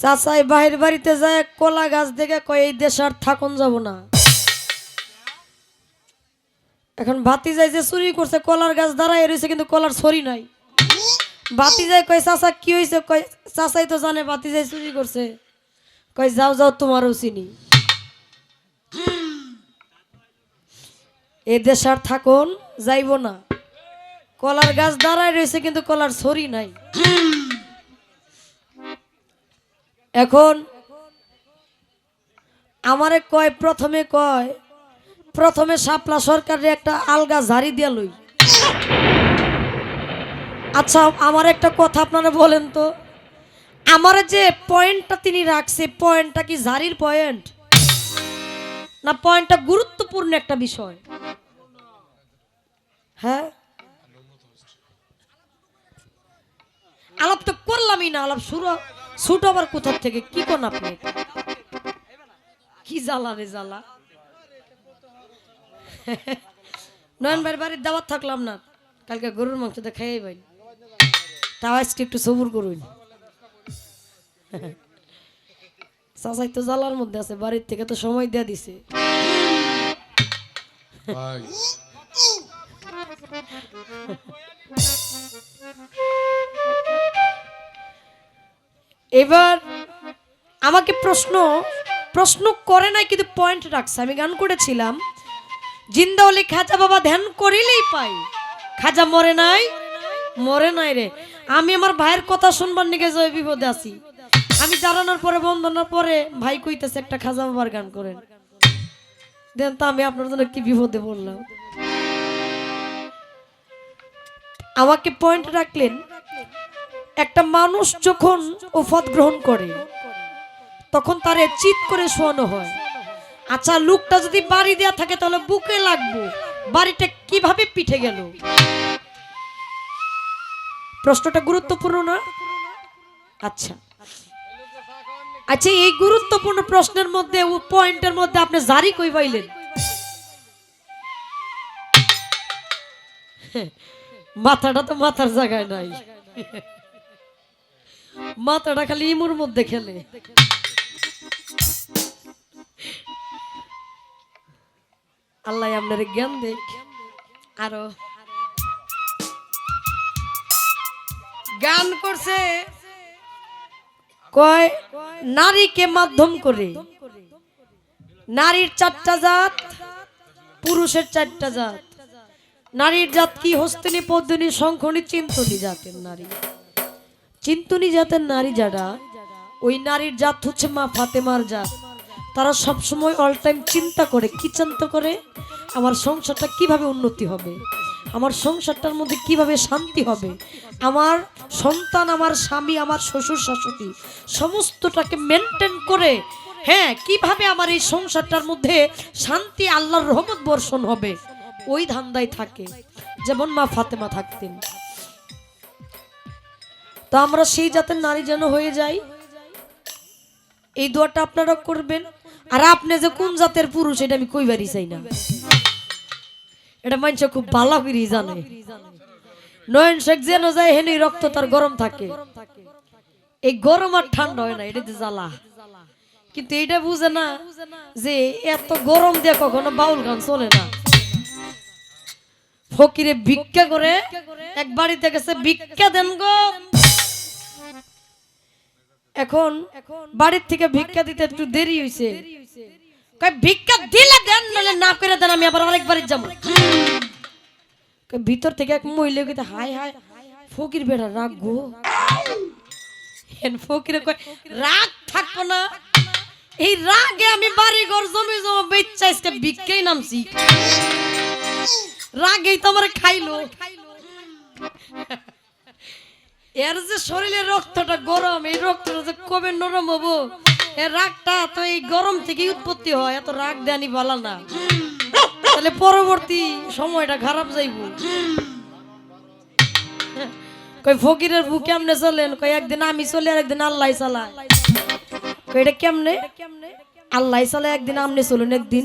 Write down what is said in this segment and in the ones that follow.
চাচাই বাহির বাড়িতে যায়, কলা গাছ দেখে কয়, এই দেশ আর থাকুন, যাব না। এখন ভাতি যায় যে চুরি করছে, কলার গাছ দাঁড়ায় রয়েছে, কিন্তু কলার ছড়ি নাই। বাতি যায় কয়, চাচা, কি হয়েছে? কয়, চাচাই তো জানে বাতি যায় চুরি করছে। কয়, যাও যাও, তোমারও চিনি। এ দেশ আর থাকুন, যাইব না। কলার গাছ দাঁড়ায় রয়েছে, কিন্তু কলার ছড়ি নাই। এখন আমারে কয়, প্রথমে কয়, প্রথমে শাপলা সরকারের একটা আলগা ঝাড়ি দিয়া লই। আচ্ছা আমার একটা কথা আপনারা বলেন তো। আমার যে পয়েন্টটা তিনি রাখছে, পয়েন্টটা কি ঝাড়ির পয়েন্ট? না, পয়েন্টটা গুরুত্বপূর্ণ একটা বিষয়? হ্যাঁ? আলাপ তো করলামই না, আলাপ শুরু শুট আবার কোথার থেকে? কি কোন আপনি? কি জ্বালা রে জ্বালা? নয়ন ভাইয়ের বাড়ির দাওয়াত থাকলাম না। কালকে গরুর মাংস তো খেয়ে ভাই তাও আজকে একটু সবুর করুন চাচাই তো জ্বালার মধ্যে আছে বাড়ির থেকে তো সময় দেয়া দিছে। ভাই। এবার আমাকে প্রশ্ন প্রশ্ন করে নাই, কিন্তু পয়েন্ট রাখছে। আমি গান করেছিলাম। জিন্দাওলি খাজা বাবা ধ্যান করিলেই পাই। খাজা মরে নাই? মরে নাই রে। আমি আমার ভাইয়ের কথা শুনবার নিকে জয় বিপদে আছি। আমি জানানোর পরে বন্ধনার পরে ভাই কইতেছে, একটা খাজা বাবার গান করেন। দেন তো আমি আপনার জন্য কি বিপদে বললাম আমাকে পয়েন্ট রাখলেন। একটা মানুষ যখন ওফত গ্রহণ করে, তখন তারে চিত করে শোয়ানো হয়। আচ্ছা লুকটা যদি বাড়ি দেয়া থাকে, তাহলে বুকে লাগবে। বাড়িটা কীভাবে পিঠে গেল? প্রশ্নটা গুরুত্বপূর্ণ না? আচ্ছা। আচ্ছা এই গুরুত্বপূর্ণ প্রশ্নের মধ্যে, ও পয়েন্টের মধ্যে আপনি জারি কই পাইলেন? মাথাটা তো মাথার জায়গায় নাই। মাথাটা খালি ইমুর মধ্যে খেলে। আল্লাহ আপনার জ্ঞান দেখ। আরও। গান করছে কয় নারীকে মাধ্যম করে। নারীর চারটা জাত, পুরুষের চারটা জাত। নারীর জাত কি? হস্তিনী, পদ্মিনী শঙ্খনী চিন্তনী জাতের নারী। চিন্তনী জাতের নারী যারা, ওই নারীর জাত হচ্ছে মা ফাতেমার জাত। তারা সবসময় অল টাইম চিন্তা করে, কি চিন্তা করে? আমার সংসারটা কীভাবে উন্নতি হবে? আমার সংসারটার মধ্যে কীভাবে শান্তি হবে? আমার সন্তান, আমার স্বামী, আমার শ্বশুর, শাশুড়ি সমস্তটাকে মেনটেন করে হ্যাঁ কীভাবে আমার এই সংসারটার মধ্যে শান্তি, আল্লাহর রহমত বর্ষণ হবে? ওই ধান্দায় থাকে। যেমন মা ফাতেমা থাকতেন। তো আমরা সেই জাতের নারী যেন হয়ে যাই। এই দোয়াটা আপনারা করবেন। আর আপনি যে কোন জাতের পুরুষ, এটা আমি কইবারই চাই না। এটা মানুষ খুব ভালো করে জানে। নয়ন শেখ যেন যায়, হেনি রক্ত তার গরম থাকে। এই গরম আর ঠান্ডা হয় না এটা তো জ্বালা। কিন্তু এটা বুঝে না যে এত গরম দিয়ে কখনো বাউল গান চলে না। ফকিরে ভিক্ষা করে, এক বাড়িতে গেছে, ভিক্ষা দেন গো। এখন বাড়ির থেকে ভিক্ষা দিতে একটু দেরি কয় ভিক্ষা দিলে দেন নাহলে না করে দেন আমি আবার অনেক বাড়ি যাব। ভিতর থেকে এক মহিলা কইতে হাই হাই ফকির বেড়া রাগ গো। ফকিরে রাগ থাকব না। এই রাগে আমি বাড়ি ঘর জমি জমা আজকে ভিক্ষাই নামছি। রাগেই তো আমার খাইলো। এর যে শরীরের রক্তটা গরম, এই রক্তটা যে কবে নরম হব? এর রাগটা তো এই গরম থেকেই উৎপত্তি হয়, এত রাগ দেয়ানি ভালো না। তাহলে পরবর্তী সময়টা খারাপ যাইব। কই ফকিরের বুক কেমনে চলেন? কই একদিন আমি চলি আর একদিন আল্লাহ চালায়। কই এটা কেমনে? আল্লাহ চালায়, একদিন আমনে চলুন একদিন।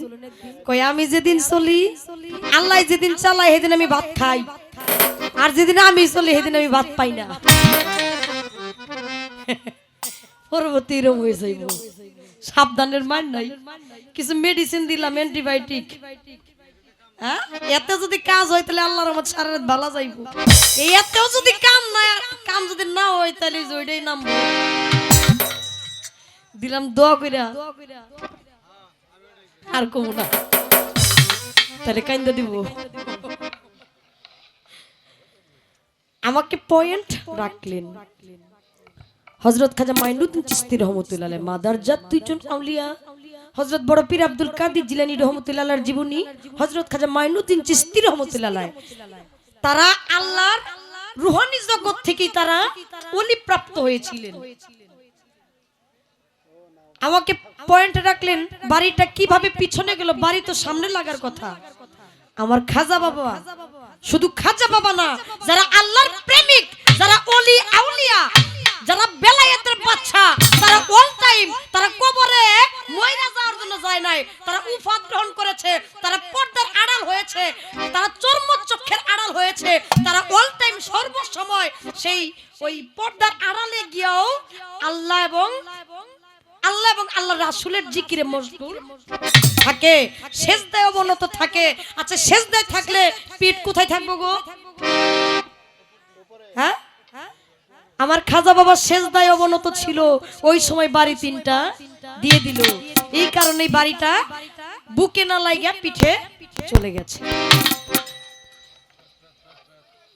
কই আমি যেদিন চলি, আল্লাহ যেদিন চালায়, সেদিন আমি ভাত খাই। আর যেদিন আমি চলি, সেদিন আমি ভাত পাই না। পরবর্তী হয়ে যাইব। সাবধানের মান নাই। কিছু মেডিসিন দিলাম অ্যান্টিবায়োটিক হ্যাঁ? এতে যদি কাজ হয় তাহলে আল্লাহর রহমত সারা রাত ভালো যাইব। এতেও যদি কাম না কাম যদি না হয় তাহলে ওইটাই নামবো। দিলাম দোয়া কইরা। আর কমু না। তাহলে কাইন্দা দিব। আমাকে পয়েন্ট রাখলেন। হজরত খাজা মাইনুদ্দিন চিস্তি রহমতুল্লাহ মাদার জাত দুইজন আউলিয়া। হজরত বড় পীর আব্দুল কাদির জিলানী রহমতুল্লাহর জীবনী, হজরত খাজা মাইনুদ্দিন চিস্তি রহমতুল্লাহ তারা আল্লাহর রুহানি জগৎ থেকেই তারা অলি প্রাপ্ত হয়েছিলেন। আমাকে পয়েন্ট রাখলেন, বাড়িটা কীভাবে পিছনে গেল, বাড়ি তো সামনে লাগার কথা। আমার খাজা বাবা, শুধু খাজা বাবা না, যারা আল্লাহর প্রেমিক, যারা অলি আউলিয়া যারা বেলায়েতের বাচ্চা, তারা অল টাইম তারা কবরে ময়রা যাওয়ার জন্য যায় নাই। তারা উফাত গ্রহণ করেছে, তারা পর্দার আড়াল হয়েছে, তারা চর্মচক্ষের আড়াল হয়েছে, তারা অল টাইম সর্বসময় সেই ওই পর্দার আড়ালে গিয়েও আল্লাহ এবং আল্লাহ এবং আল্লাহ রাসুলের জিকিরে মশগুল থাকে, সেজদায় অবনত থাকে। আচ্ছা সেজদায় থাকলে পিঠ কোথায় থাকব গো? হ্যাঁ? আমার খাজা বাবা সেজদায় অবনত ছিল। ওই সময় বাড়ি তিনটা দিয়ে দিল। এই কারণে বাড়িটা বুকে না লাগিয়া পিঠে চলে গেছে।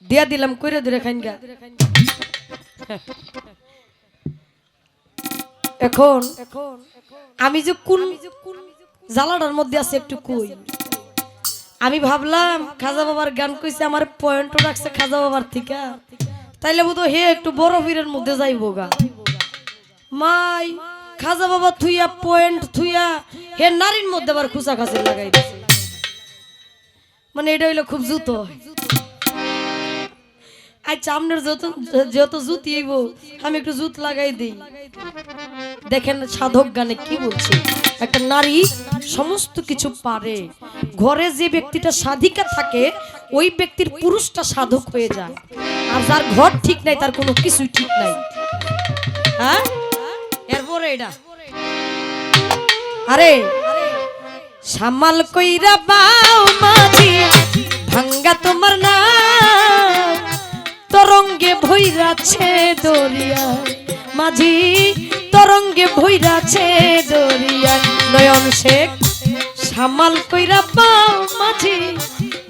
দিয়া দিলাম, কইরা দিলে খাইন গা। এখন আমি যে কোন জ্বালাটার মধ্যে আছে একটু কই। আমি ভাবলাম, খাজা বাবার গান কইছে, আমার পয়েন্টও রাখছে খাজা বাবার থেকে। তাইলে বোধ হে একটু বড় বীরের মধ্যে যাইবো গা। মাই, খাজা বাবা থুইয়া পয়েন্ট থুইয়া হে নারীর মধ্যে আবার খুচা খাসি লাগাই মানে এটা হইল খুব জুতো। আচ্ছা আপনার যত যত আমি একটু জুত লাগাই দিই। দেখেন সাধক গানে কি বলছে? একটা নারী সমস্ত কিছু পারে। ঘরে যে ব্যক্তিটা সাধিকা থাকে, ওই ব্যক্তির পুরুষটা সাধক হয়ে যায়। আর যার ঘর ঠিক নাই, তার কোনো কিছু ঠিক নাই। হ্যাঁ? এরপরে এটা। আরে, সামাল কইরা বাও মাঝি, ভাঙ্গা তোমার না তরঙ্গে ভৈরাছে দরিয়া। মাঝি, তরঙ্গে ভৈরাছে দরিয়া। নয়ন শেখ, সামাল কইরা পাও মাঝি,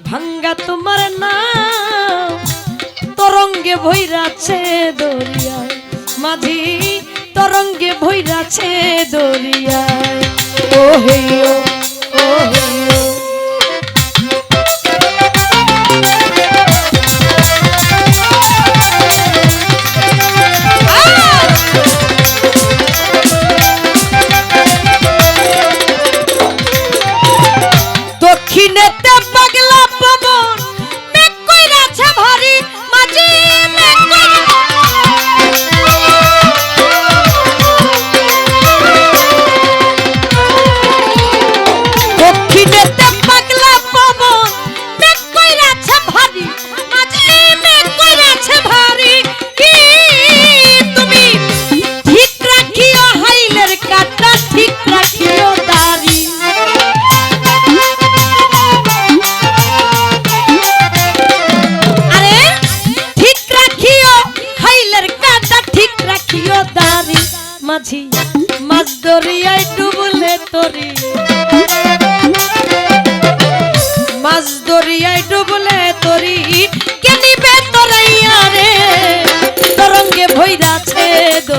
ভাঙ্গা তোমার না তরঙ্গে ভৈরাছে দরিয়া মাঝি তরঙ্গে ভৈরাছে দরিয়া ও হে ও হে দক্ষিণেতে পাগলা পবন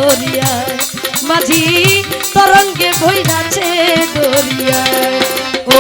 দরিয়ায় মাঝি তরঙ্গে ভৈরাছে দরিয়ায় ও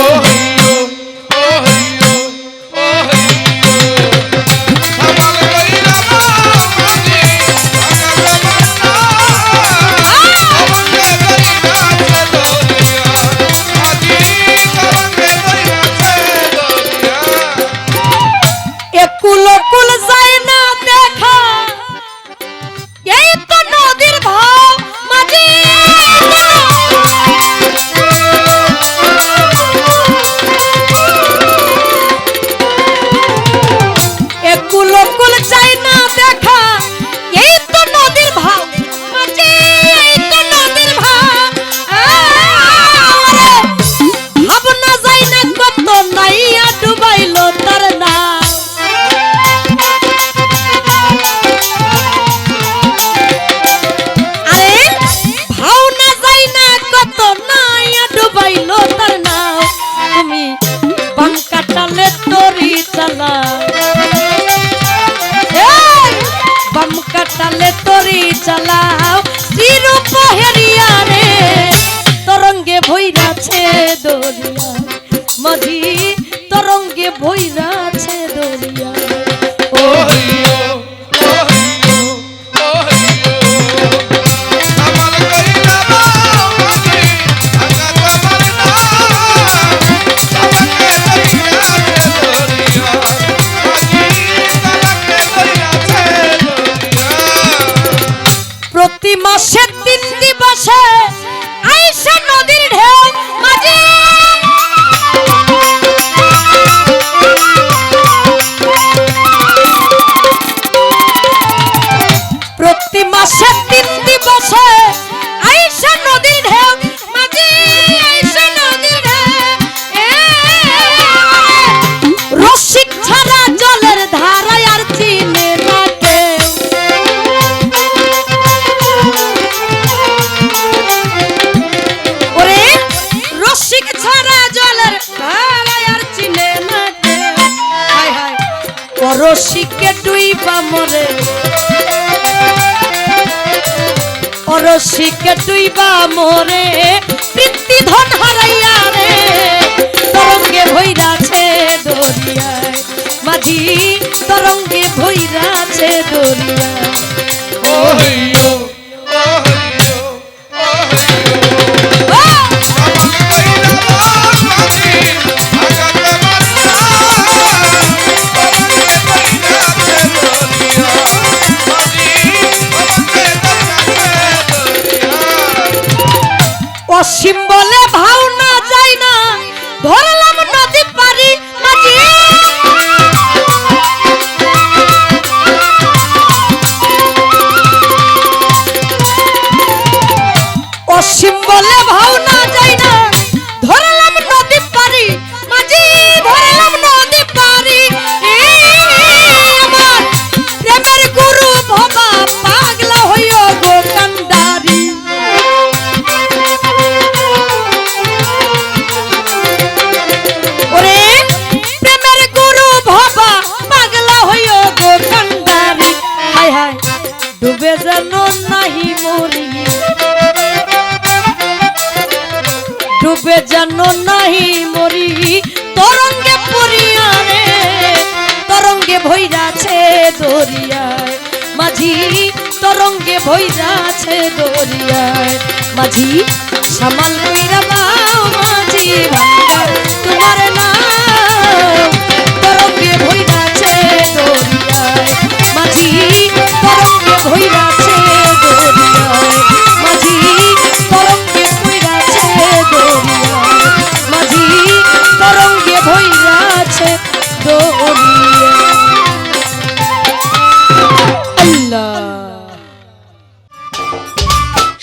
আছে দরিয়া মাঝি তরঙ্গে ভৈরা আছে দরিয়া। প্রতি মাসে তিন দিবসে অরসিকে ডুইবা মোরে বৃত্তি ধন হারাইয়া রে। তরঙ্গে ভৈরাছে দরিয়ায় মাঝি তরঙ্গে ভৈরাছে দরিয়ায়। মাঝি তরঙ্গে ভৈরাছে দরিয়ায়। মাঝি সামাল মাঝি ভাঙ্গা